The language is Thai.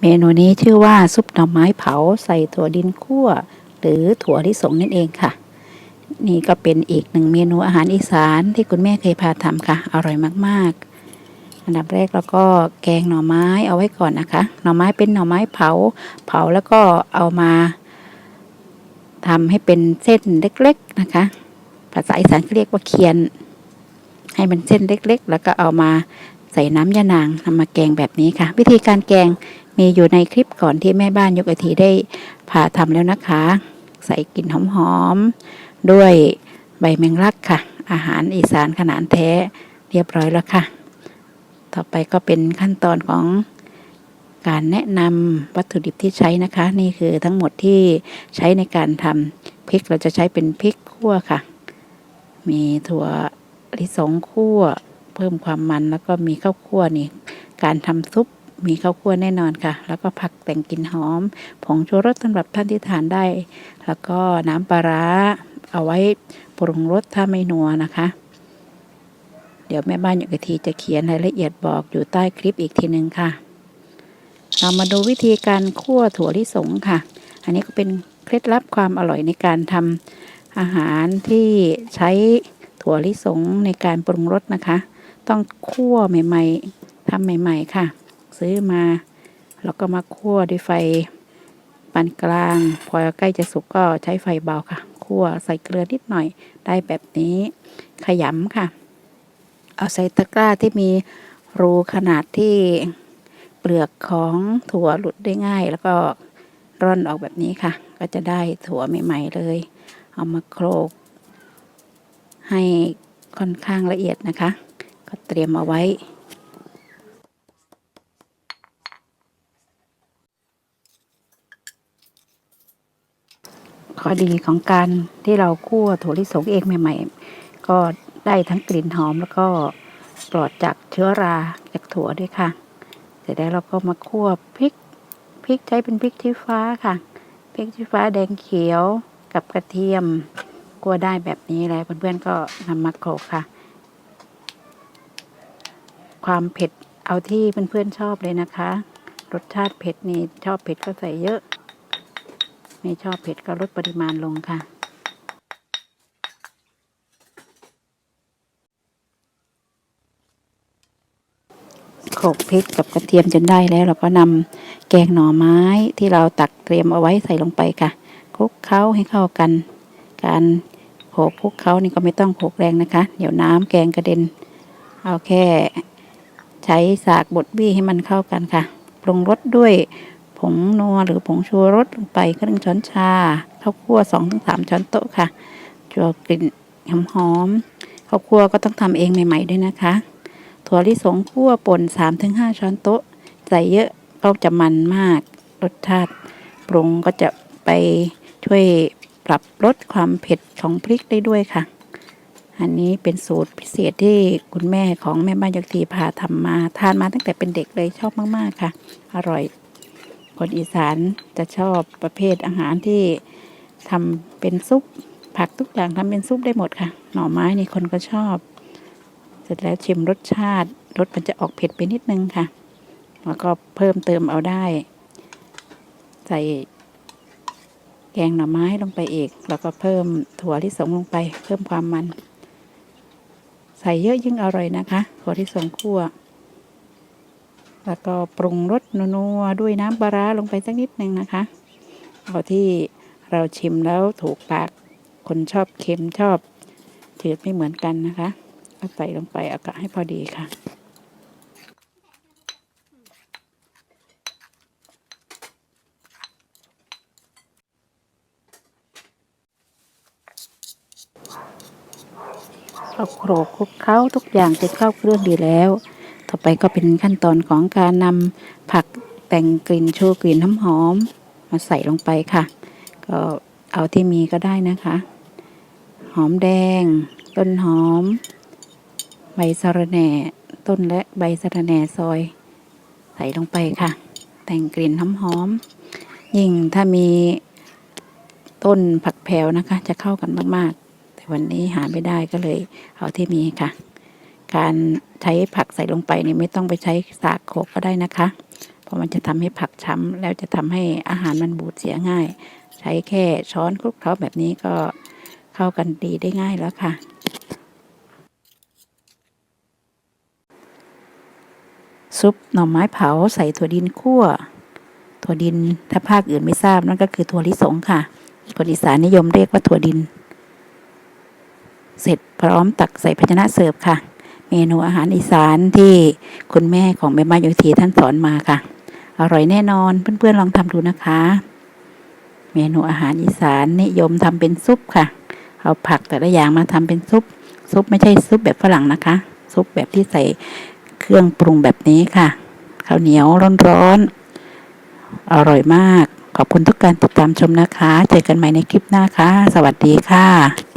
เมนูนี้ชื่อว่าซุปหน่อไม้เผาใส่ถั่วดินคั่ว หรือถั่วลิสงนั่นเองค่ะ นี่ก็เป็นอีกหนึ่งเมนูอาหารอีสานที่คุณแม่เคยพาทำค่ะ อร่อยมากๆ อันดับแรกเราก็แกงหน่อไม้เอาไว้ก่อนนะคะ หน่อไม้เป็นหน่อไม้เผา เผาแล้วก็เอามาทำให้เป็นเส้นเล็กๆนะคะ ภาษาอีสานเรียกว่าเคียน ให้มันเส้นเล็กๆ แล้วก็เอามาใส่น้ำยานางนำมาแกงแบบนี้ค่ะ วิธีการแกง มีอยู่ในคลิปก่อนที่แม่บ้านยกไอทีได้พาทำแล้วนะคะ ใส่กลิ่นหอมๆ ด้วยใบแมงลักค่ะ อาหารอีสานขนาดแท้เรียบร้อยแล้วค่ะ ต่อไปก็เป็นขั้นตอนของการแนะนำวัตถุดิบที่ใช้นะคะ นี่คือทั้งหมดที่ใช้ในการทำพริกเราจะใช้เป็นพริกขั่วค่ะ มีถั่วลิสงคั่ว เพิ่มความมันแล้วก็มีข้าวคั่วนี่ การทำซุป มีข้าวคั่วแน่นอนค่ะ แล้วก็ผักแต่งกลิ่นหอม ผงชูรสสำหรับท่านที่ทานได้ แล้วก็น้ำปลาร้าเอาไว้ปรุงรสถ้าไม่นัวนะคะ เดี๋ยวแม่บ้านอยู่กะทีจะเขียนรายละเอียดบอกอยู่ใต้คลิปอีกทีหนึ่งค่ะ เรามาดูวิธีการคั่วถั่วลิสงค่ะ อันนี้ก็เป็นเคล็ดลับความอร่อยในการทำอาหารที่ใช้ถั่วลิสงในการปรุงรสนะคะ ต้องคั่วใหม่ ๆทำใหม่ ๆ ค่ะ ซื้อมา แล้วก็มาคั่วด้วยไฟปานกลาง พอใกล้จะสุกก็ใช้ไฟเบาค่ะ คั่วใส่เกลือนิดหน่อยได้แบบนี้ ขยำค่ะ เอาใส่ตะกร้าที่มีรูขนาดที่เปลือกของถั่วหลุดได้ง่าย แล้วก็ร่อนออกแบบนี้ค่ะ ก็จะได้ถั่วใหม่ๆเลย เอามาโคลกให้ค่อนข้างละเอียดนะคะ ก็เตรียมเอาไว้ ข้อดีของการที่เราคั่วถั่วลิสงเองใหม่ ๆ ก็ได้ทั้งกลิ่นหอมแล้วก็ปลอดจากเชื้อราจากถั่วด้วยค่ะ เสร็จแล้วเราก็มาคั่วพริกพริกใช้เป็นพริกชี้ฟ้าค่ะพริกชี้ฟ้าแดงเขียวกับกระเทียมคั่วได้แบบนี้แล้วเพื่อนๆก็นำมาโขลกค่ะ ความเผ็ดเอาที่เพื่อนๆชอบเลยนะคะ รสชาติเผ็ดนี่ชอบเผ็ดก็ใส่เยอะ ไม่ชอบเผ็ดก็ลดปริมาณลงค่ะ โขลกพริกกับกระเทียมจนได้แล้ว เราก็นำแกงหน่อไม้ที่เราตักเตรียมเอาไว้ใส่ลงไปค่ะคลุกเคล้าให้เข้ากัน การโขลกคลุกเคล้านี่ก็ไม่ต้องโขลกแรงนะคะ เดี๋ยวน้ำแกงกระเด็น เอาแค่ใช้สากบดบี้ให้มันเข้ากันค่ะ ปรุงรสด้วย ผงนัวหรือผงชูรสลงไปครึ่งช้อนชาข้าวคั่วสองถึงสามช้อนโต๊ะค่ะจัวกลิ่นหอมหอมข้าวคั่วก็ต้องทำเองใหม่ ๆ ด้วยนะคะ ถั่วลิสงคั่วป่นสามถึงห้าช้อนโต๊ะ ใส่เยอะก็จะมันมาก รสชาติปรุงก็จะไปช่วยปรับลดความเผ็ดของพริกได้ด้วยค่ะ อันนี้เป็นสูตรพิเศษที่คุณแม่ของแม่บ้านยกทีพาทำมา ทานมาตั้งแต่เป็นเด็กเลยชอบมาก ๆ ค่ะ อร่อย คนอีสานจะชอบประเภทอาหารที่ทำเป็นซุป ผักทุกอย่างทำเป็นซุปได้หมดค่ะ หน่อไม้นี่คนก็ชอบ เสร็จแล้วชิมรสชาติรสมันจะออกเผ็ดไปนิดนึงค่ะ แล้วก็เพิ่มเติมเอาได้ ใส่แกงหน่อไม้ลงไปอีก แล้วก็เพิ่มถั่วลิสงลงไป เพิ่มความมัน ใส่เยอะยิ่งอร่อยนะคะถั่วลิสงคั่ว แล้วก็ปรุงรสนัวๆด้วยน้ำปลาร้าลงไปสักนิดหนึ่งนะคะเอาที่เราชิมแล้วถูกปากคนชอบเค็มชอบจืดไม่เหมือนกันนะคะก็ใส่ลงไปเอากะให้พอดีค่ะเราโขลกคลุกเคล้าทุกอย่างจะเข้าเครื่องดีแล้ว ต่อไปก็เป็นขั้นตอนของการนำผักแต่งกลิ่นโชว์กลิ่นน้ำหอม มาใส่ลงไปค่ะ ก็เอาที่มีก็ได้นะคะ หอมแดง ต้นหอม ใบสะระแหน่ต้นและใบสะระแหน่ซอย ใส่ลงไปค่ะ แต่งกลิ่นหอมหอม ยิ่งถ้ามีต้นผักแพรวนะคะ จะเข้ากันมากๆ แต่วันนี้หาไม่ได้ก็เลยเอาที่มีค่ะ การใช้ผักใส่ลงไปนี่ไม่ต้องไปใช้สากโขกก็ได้นะคะ เพราะมันจะทำให้ผักช้ำแล้วจะทำให้อาหารมันบูดเสียง่าย ใช้แค่ช้อนคลุกเคล้าแบบนี้ก็เข้ากันดีได้ง่ายแล้วค่ะซุปหน่อไม้เผาใส่ถั่วดินคั่ว ถั่วดินถ้าภาคอื่นไม่ทราบนั่นก็คือถั่วลิสงค่ะ คนอีสานนิยมเรียกว่าถั่วดิน เสร็จพร้อมตักใส่ภาชนะเสิร์ฟค่ะ เมนูอาหารอีสานที่คุณแม่ของแม่บ้านยุทธีท่านสอนมาค่ะ อร่อยแน่นอนเพื่อนๆลองทำดูนะคะ เมนูอาหารอีสานนิยมทำเป็นซุปค่ะ เอาผักแต่ละอย่างมาทำเป็นซุป ซุปไม่ใช่ซุปแบบฝรั่งนะคะ ซุปแบบที่ใส่เครื่องปรุงแบบนี้ค่ะข้าวเหนียวร้อนๆอร่อยมากขอบคุณทุกการติดตามชมนะคะ เจอกันใหม่ในคลิปหน้าค่ะ สวัสดีค่ะ